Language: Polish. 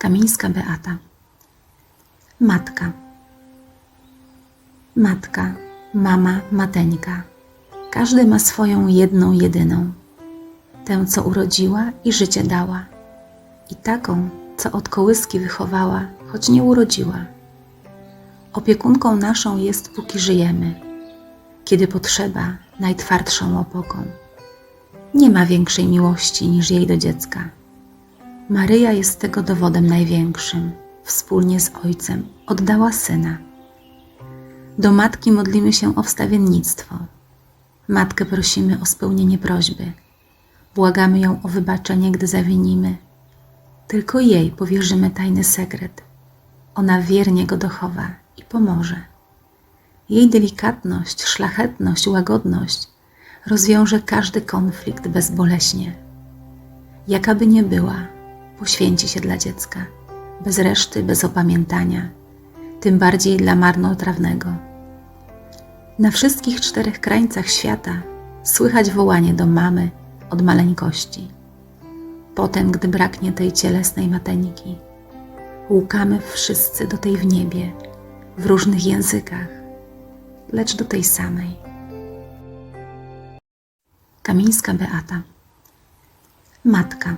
Kamińska Beata. Matka. Matka, mama, mateńka. Każdy ma swoją jedną, jedyną. Tę, co urodziła i życie dała. I taką, co od kołyski wychowała, choć nie urodziła. Opiekunką naszą jest, póki żyjemy. Kiedy potrzeba, najtwardszą opoką. Nie ma większej miłości niż jej do dziecka. Maryja jest tego dowodem największym. Wspólnie z Ojcem oddała Syna. Do Matki modlimy się o wstawiennictwo. Matkę prosimy o spełnienie prośby. Błagamy ją o wybaczenie, gdy zawinimy. Tylko jej powierzymy tajny sekret. Ona wiernie go dochowa i pomoże. Jej delikatność, szlachetność, łagodność rozwiąże każdy konflikt bezboleśnie. Jaka by nie była, poświęci się dla dziecka, bez reszty, bez opamiętania, tym bardziej dla marnotrawnego. Na wszystkich czterech krańcach świata słychać wołanie do mamy od maleńkości. Potem, gdy braknie tej cielesnej mateńki, łukamy wszyscy do tej w niebie, w różnych językach, lecz do tej samej. Kamińska Beata. Matka.